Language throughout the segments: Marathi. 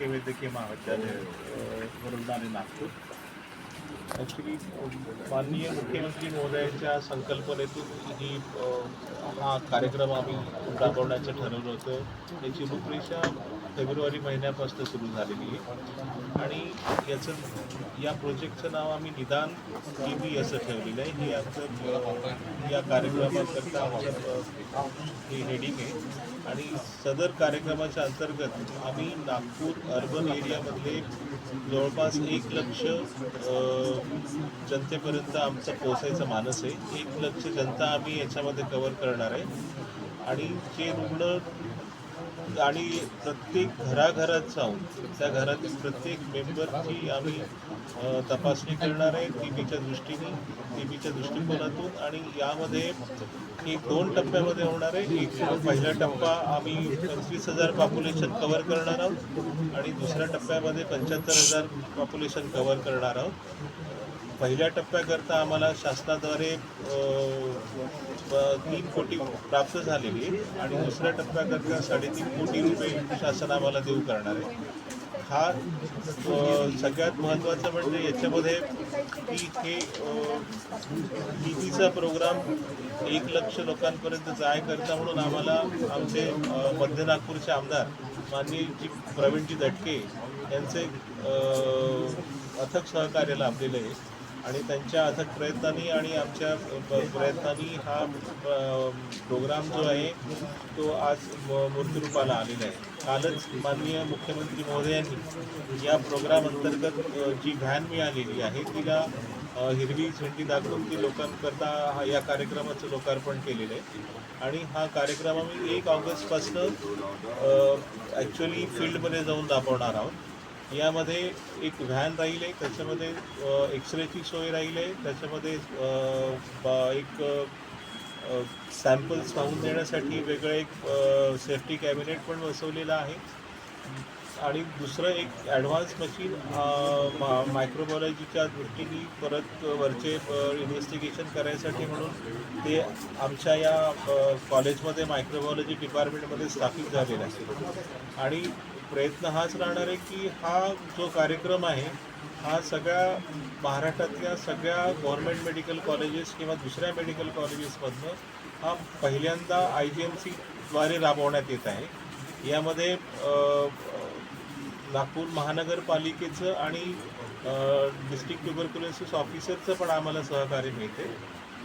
गांधी शासकीय वैद्यकीय महाविद्यालय अ, वरून आणि नागपूर ॲक्च्युली माननीय मुख्यमंत्री महोदयांच्या संकल्पनेतून ही हा कार्यक्रम आम्ही राबवण्याचं ठरवलं होतं याची रूपरेषा फेब्रुवारी महिन्यापासून सुरू झालेली आहे. आणि याचं या प्रोजेक्टचं नाव आम्ही निदान टी बी असं ठेवलेलं आहे. हे आमचं या कार्यक्रमाकरता आमचं हे हेडिंग आहे. आणि सदर कार्यक्रमाच्या अंतर्गत आम्ही नागपूर अर्बन एरियामधले जवळपास एक लक्ष जनतेपर्यंत आमचं पोचायचं मानस आहे. एक लक्ष जनता आम्ही याच्यामध्ये कवर करणार आहे. आणि जे रुग्ण आणि प्रत्येक घराघरात जाऊन त्या घरातील प्रत्येक मेंबरची आम्ही तपासणी करणार आहे. टी बीच्या दृष्टीने टी बीच्या दृष्टिकोनातून. आणि यामध्ये एक दोन टप्प्यामध्ये होणार आहे. एक पहिला टप्पा आम्ही पंचवीस हजार पॉप्युलेशन कवर करणार आहोत. आणि दुसऱ्या टप्प्यामध्ये पंच्याहत्तर हजार पॉप्युलेशन कवर करणार आहोत. पहिल्या टप्प्याकरता आम्हाला शासनाद्वारे तीन कोटी प्राप्त झालेली आणि दुसऱ्या टप्प्याकरता साडेतीन कोटी रुपये शासन आम्हाला देऊ करणार आहे. हा सगळ्यात महत्त्वाचं म्हणजे याच्यामध्ये की हे निधीचा प्रोग्राम एक लक्ष लोकांपर्यंत जाय करता म्हणून आम्हाला आमचे मध्य नागपूरचे आमदार माननीय जी प्रवीणजी दटके यांचे अथक सहकार्य लाभलेलं आहे. आणि त्यांच्या अथक प्रयत्नांनी आणि आमच्या प्रयत्नांनी हा प्रोग्राम जो आहे तो आज म- मूर्तिरूपाला आलेला आहे. कालच माननीय मुख्यमंत्री महोदयांनी या प्रोग्राम अंतर्गत जी व्हॅन मिळालेली आहे तिला हिरवी झेंडी दाखवून ती लोकांकरता हा या कार्यक्रमाचं लोकार्पण केलेलं आहे. आणि हा कार्यक्रम आम्ही एक ऑगस्टपासनं ॲक्च्युली फील्डमध्ये जाऊन दाबवणार आहोत. यामध्ये एक व्हॅन राहील आहे त्याच्यामध्ये एक्सरेची सोय राहील आहे त्याच्यामध्ये एक सॅम्पल्स पाहून देण्यासाठी वेगळं एक सेफ्टी कॅबिनेट पण बसवलेलं आहे. आणि दुसरं एक ॲडव्हान्स मशीन मायक्रोबॉलॉजीच्या दृष्टीने परत वरचे इन्व्हेस्टिगेशन करायसाठी म्हणून ते आमच्या या कॉलेजमध्ये मायक्रोबॉलॉजी डिपार्टमेंटमध्ये स्थापित झालेलं आहे. आणि प्रयत्न हाच राहणार आहे की हा जो कार्यक्रम आहे हा सगळ्या महाराष्ट्रातल्या सगळ्या गव्हर्मेंट मेडिकल कॉलेजेस किंवा दुसऱ्या मेडिकल कॉलेजेसमधनं हा पहिल्यांदा आय जी एम सीद्वारे राबवण्यात येत आहे. यामध्ये नागपूर महानगरपालिकेचं आणि डिस्ट्रिक्ट ट्युबरक्युलोसिस ऑफिसरचं पण आम्हाला सहकार्य मिळते.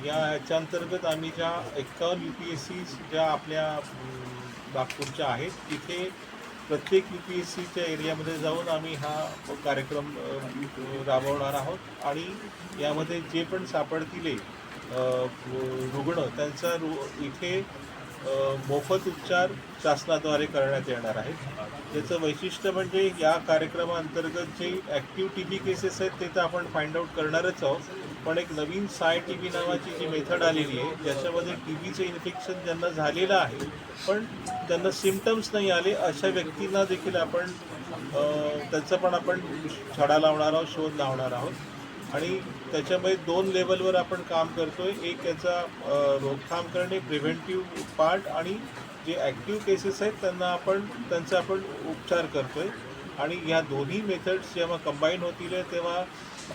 या याच्या अंतर्गत आम्ही ज्या एक्कावन्न यू पी एस सी ज्या आपल्या नागपूरच्या आहेत तिथे प्रत्येक यू पी एस सीच्या एरियामध्ये जाऊन आम्ही हा कार्यक्रम राबवणार आहोत. आणि यामध्ये जे पण सापडतील रुग्ण त्यांचा रु इथे मोफत उपचार शासनाद्वारे करण्यात येणार आहेत. याचं वैशिष्ट्य म्हणजे या कार्यक्रमाअंतर्गत जे ॲक्टिव्ह टी बी केसेस आहेत ते तर आपण फाइंड आउट करणारच आहोत. पण एक नवीन साय टी बी नावाची जी मेथड आलेली आहे ज्याच्यामध्ये टी बीचं इन्फेक्शन ज्यांना झालेलं आहे पण त्यांना सिमटम्स नाही आले अशा व्यक्तींना देखील आपण त्याचं पण आपण छडा लावणार आहोत शोध लावणार आहोत. आणि त्याच्यामध्ये दोन लेवलवर आपण काम करतोय. एक याचा रोकथाम करणे प्रिव्हेंटिव्ह पार्ट आणि जे ॲक्टिव्ह केसेस आहेत त्यांना आपण त्यांचा आपण उपचार करतोय. आणि या दोन्ही मेथड्स जेव्हा कंबाईन होतील तेव्हा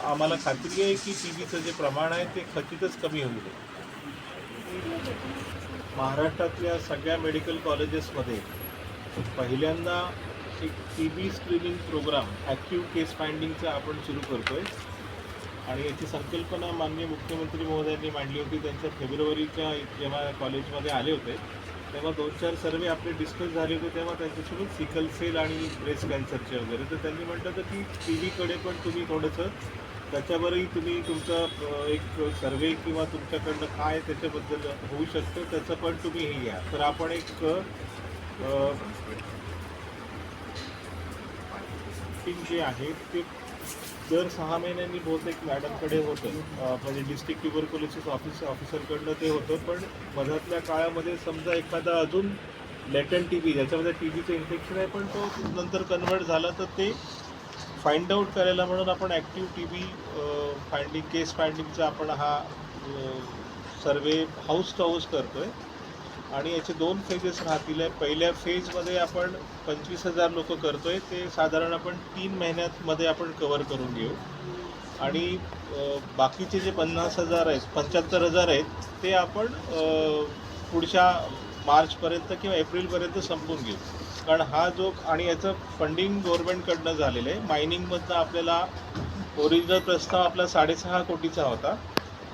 आम्हाला खात्री आहे की टी व्हीचं जे प्रमाण आहे ते खचितच कमी होईल. महाराष्ट्रातल्या सगळ्या मेडिकल कॉलेजेसमध्ये पहिल्यांदा एक T B screening program active case फाइंडिंगचा आपण सुरू करतो आहे आणि याची संकल्पना माननीय मुख्यमंत्री महोदयांनी मांडली होती. त्यांच्या फेब्रुवारीच्या जेव्हा कॉलेजमध्ये आले होते तेव्हा दोन चार सर्वे आपले डिस्कस झाले होते तेव्हा त्यांच्यासोबत सिकल सेल आणि ब्रेस्ट कॅन्सरचे वगैरे. तर त्यांनी म्हटलं होतं की टी व्हीकडे पण तुम्ही थोडंसं त्याच्यावरही तुम्ही तुमचा एक सर्वे किंवा तुमच्याकडनं काय त्याच्याबद्दल होऊ शकतं त्याचं पण तुम्ही हे घ्या. तर आपण एक जे आहे ते दर सहा महिन्यांनी बहुतेक मॅडमकडे होतं. म्हणजे डिस्ट्रिक्ट ट्युबरक्युलोसिस ऑफिस ऑफिसरकडनं ते होतं. पण मधातल्या काळामध्ये समजा एखादा अजून लेटन टी बी ज्याच्यामध्ये टी बीचं इन्फेक्शन आहे पण तो नंतर कन्वर्ट झाला तर ते फाइंड आउट करायला म्हणून आपण active T B finding case फाइंडिंगचा आपण हा सर्वे हाऊस टू हाऊस करतो आहे आणि याचे दोन फेजेस राहतील पहिल्या फेजमध्ये आपण पंचवीस हजार लोक करतोय. ते साधारण आपण तीन महिन्यामध्ये आपण कवर करून घेऊ. आणि बाकीचे जे पन्नास हजार आहेत पंच्याहत्तर हजार आहेत ते आपण पुढच्या मार्चपर्यंत किंवा एप्रिलपर्यंत संपून घेऊ. कारण हा जो आणि याचं फंडिंग गव्हर्नमेंटकडनं झालेलं आहे. मायनिंगमधनं आपल्याला ओरिजिनल प्रस्ताव आपला साडेसहा कोटीचा होता.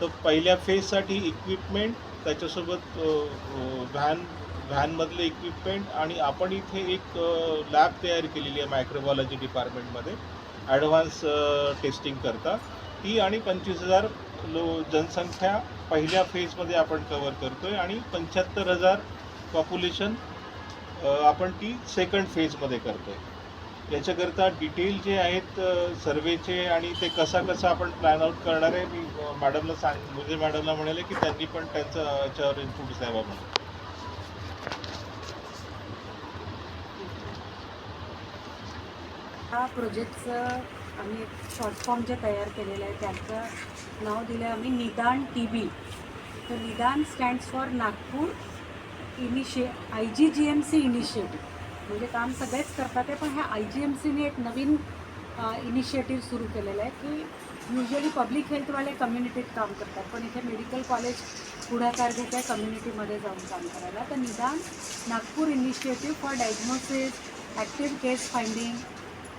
तर पहिल्या फेजसाठी इक्विपमेंट त्याच्यासोबत व्हॅन व्हॅनमधले इक्विपमेंट आणि आपण इथे एक लॅब तयार केलेली आहे मायक्रोबायोलॉजी डिपार्टमेंटमध्ये ॲडव्हान्स टेस्टिंग करता ती आणि पंचवीस हजार लो जनसंख्या पहिल्या फेजमध्ये आपण कवर करतो आहे आणि पंच्याहत्तर हजार पॉप्युलेशन आपण ती सेकंड फेजमध्ये करतो आहे याच्याकरता डिटेल जे आहेत सर्वेचे आणि ते कसा कसा आपण प्लॅन आउट करणार आहे मी मॅडमला सांग म्हणजे मुझे मॅडमला म्हणाले की त्यांनी पण त्यांचं याच्यावर इनपुट द्यावा म्हणून हा प्रोजेक्टचं आम्ही एक शॉर्ट फॉर्म जे तयार केलेलं आहे त्याचं नाव दिलं आहे आम्ही निदान टी बी तर Nidan stands for Nagpur इनिशिए I G G M C initiative. म्हणजे काम सगळेच करतात आहे पण ह्या आय जी एम सीने एक नवीन इनिशिएटिव्ह सुरू केलेलं आहे की युजली पब्लिक हेल्थवाले कम्युनिटीत काम करतात. पण इथे मेडिकल कॉलेज पुढाकार घेत आहे कम्युनिटीमध्ये जाऊन काम करायला. तर Nidan Nagpur initiative for diagnosis active case finding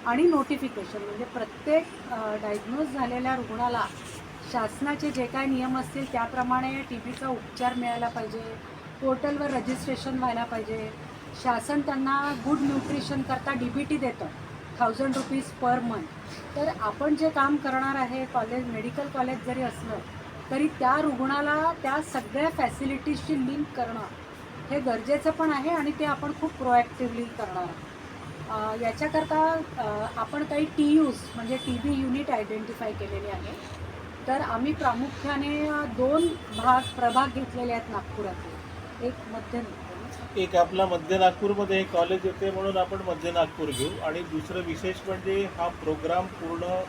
आणि नोटिफिकेशन म्हणजे प्रत्येक डायग्नोज झालेल्या रुग्णाला शासनाचे जे काय नियम असतील त्याप्रमाणे टी बीचा उपचार मिळायला पाहिजे पोर्टलवर रजिस्ट्रेशन व्हायला पाहिजे शासन त्यांना गुड न्यूट्रिशन करता डी बी टी देतं. थाउजंड रुपीज पर मंथ तर आपण जे काम करणार आहे कॉलेज मेडिकल कॉलेज जरी असलं तरी त्या रुग्णाला त्या सगळ्या फॅसिलिटीजशी लिंक करणं हे गरजेचं पण आहे आणि ते आपण खूप प्रोॲक्टिव्हली करणार आहोत. याच्याकरता आपण काही टी यूज म्हणजे टी बी युनिट आयडेंटिफाय केलेली आहे. तर आम्ही प्रामुख्याने दोन भाग प्रभाग घेतलेले आहेत नागपुरातले. एक मध्य एक आपला मध्य नागपूरमध्ये एक कॉलेज येते म्हणून आपण मध्य नागपूर घेऊ. आणि दुसरं विशेष म्हणजे हा प्रोग्राम पूर्ण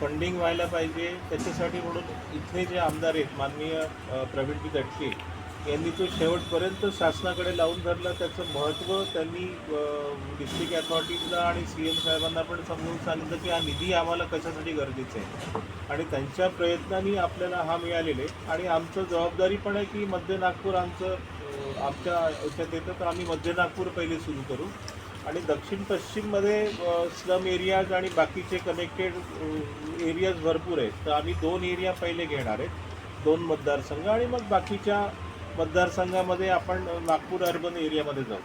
फंडिंग व्हायला पाहिजे. त्याच्यासाठी म्हणून इथले जे आमदार आहेत माननीय प्रवीणजी दटके यांनी तो शेवटपर्यंत शासनाकडे लावून धरला. त्याचं महत्त्व त्यांनी डिस्ट्रिक्ट अथॉरिटीजला आणि सी एम साहेबांना पण समजून सांगितलं की हा निधी आम्हाला कशासाठी गरजेचा आहे. आणि त्यांच्या प्रयत्नांनी आपल्याला हा मिळालेला आहे. आणि आमचं जबाबदारी पण आहे की मध्य नागपूर आमचं आमच्या याच्यात येतं तर आम्ही मध्य नागपूर पहिले सुरू करू. आणि दक्षिण पश्चिममध्ये स्लम एरियाज आणि बाकीचे कनेक्टेड एरियाज भरपूर आहेत. तर आम्ही दोन एरिया पहिले घेणार आहेत. दोन मतदारसंघ आणि मग बाकीच्या मतदारसंघामध्ये आपण नागपूर अर्बन एरियामध्ये जाऊ.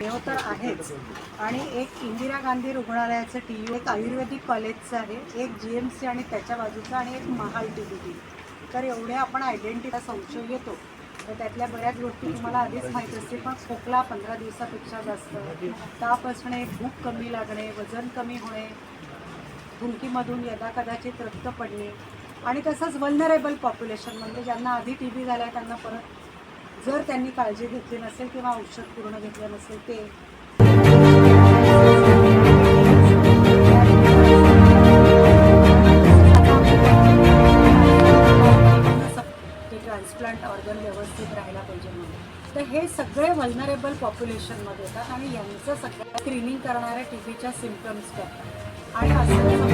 देव तर आहेच. आणि एक इंदिरा गांधी रुग्णालयाचं टी यू एक आयुर्वेदिक कॉलेजचं आहे एक जी एम सी आणि त्याच्या बाजूचं आणि एक महाल टी बी टी तर एवढे आपण आयडेंटिटी संशय येतो तर त्यातल्या बऱ्याच गोष्टी तुम्हाला आधीच माहीत असतील पण खोकला पंधरा दिवसापेक्षा जास्त. ताप असणे भूक कमी लागणे वजन कमी होणे धुमकीमधून यदा कदाचित रक्त पडणे. आणि तसंच वल्नरेबल पॉप्युलेशन म्हणजे ज्यांना आधी टी बी झाला आहे त्यांना परत जर त्यांनी काळजी घेतली नसेल किंवा औषध पूर्ण घेतलं नसेल ते व्हल्नरेबल पॉप्युलेशनमध्ये येतात आणि यांचं सगळं स्क्रीनिंग करणाऱ्या टी व्हीच्या सिम्पटम्स करतात. आणि असं म्हणजे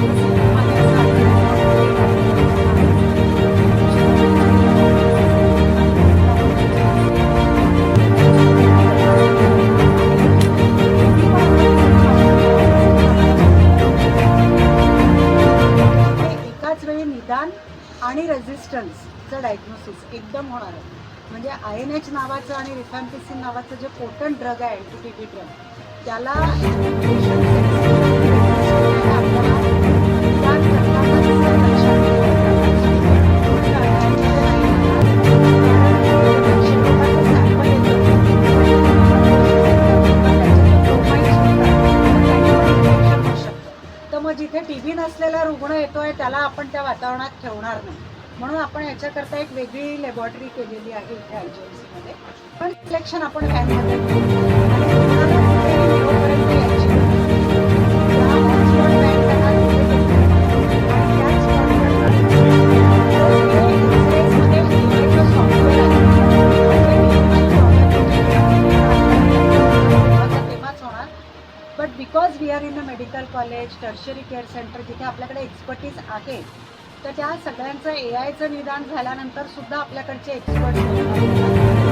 एकाच वेळी निदान आणि रेझिस्टन्सचं डायग्नोसिस एकदम होणार आहे. म्हणजे आय एन एच नावाचं आणि रिफॅम्पिसिन नावाचं जे पोटंट ड्रग आहे टी अँटीटीबी ड्रग त्याला तर मग जिथे टी बी नसलेला रुग्ण येतोय त्याला आपण त्या वातावरणात ठेवणार नाही. म्हणून आपण याच्याकरता एक वेगळी लॅबॉरेटरी केलेली आहे इथे आय जी एम सीमध्ये पण सिलेक्शन आपण but because we are in a medical college tertiary care centre जिथे आपल्याकडे एक्सपर्टीज आहे तर त्या सगळ्यांचं ए आयचं निदान झाल्यानंतर सुद्धा आपल्याकडचे एक्सपर्ट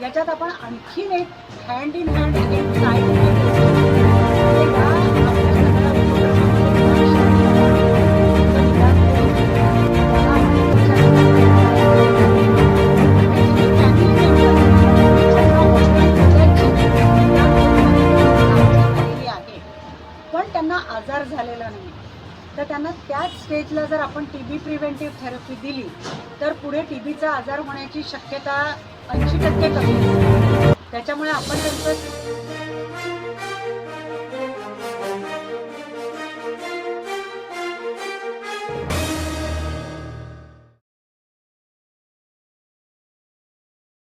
याच्यात आपण आणखीन एक हँड इन हँड एक साईड पण त्यांना आजार झालेला नाही तर त्यांना त्याच स्टेजला जर आपण टी बी प्रिव्हेंटिव्ह थेरपी दिली तर पुढे टी बीचा आजार होण्याची शक्यता ऐंशी टक्के कमी. त्याच्यामुळे आपण त्यांचं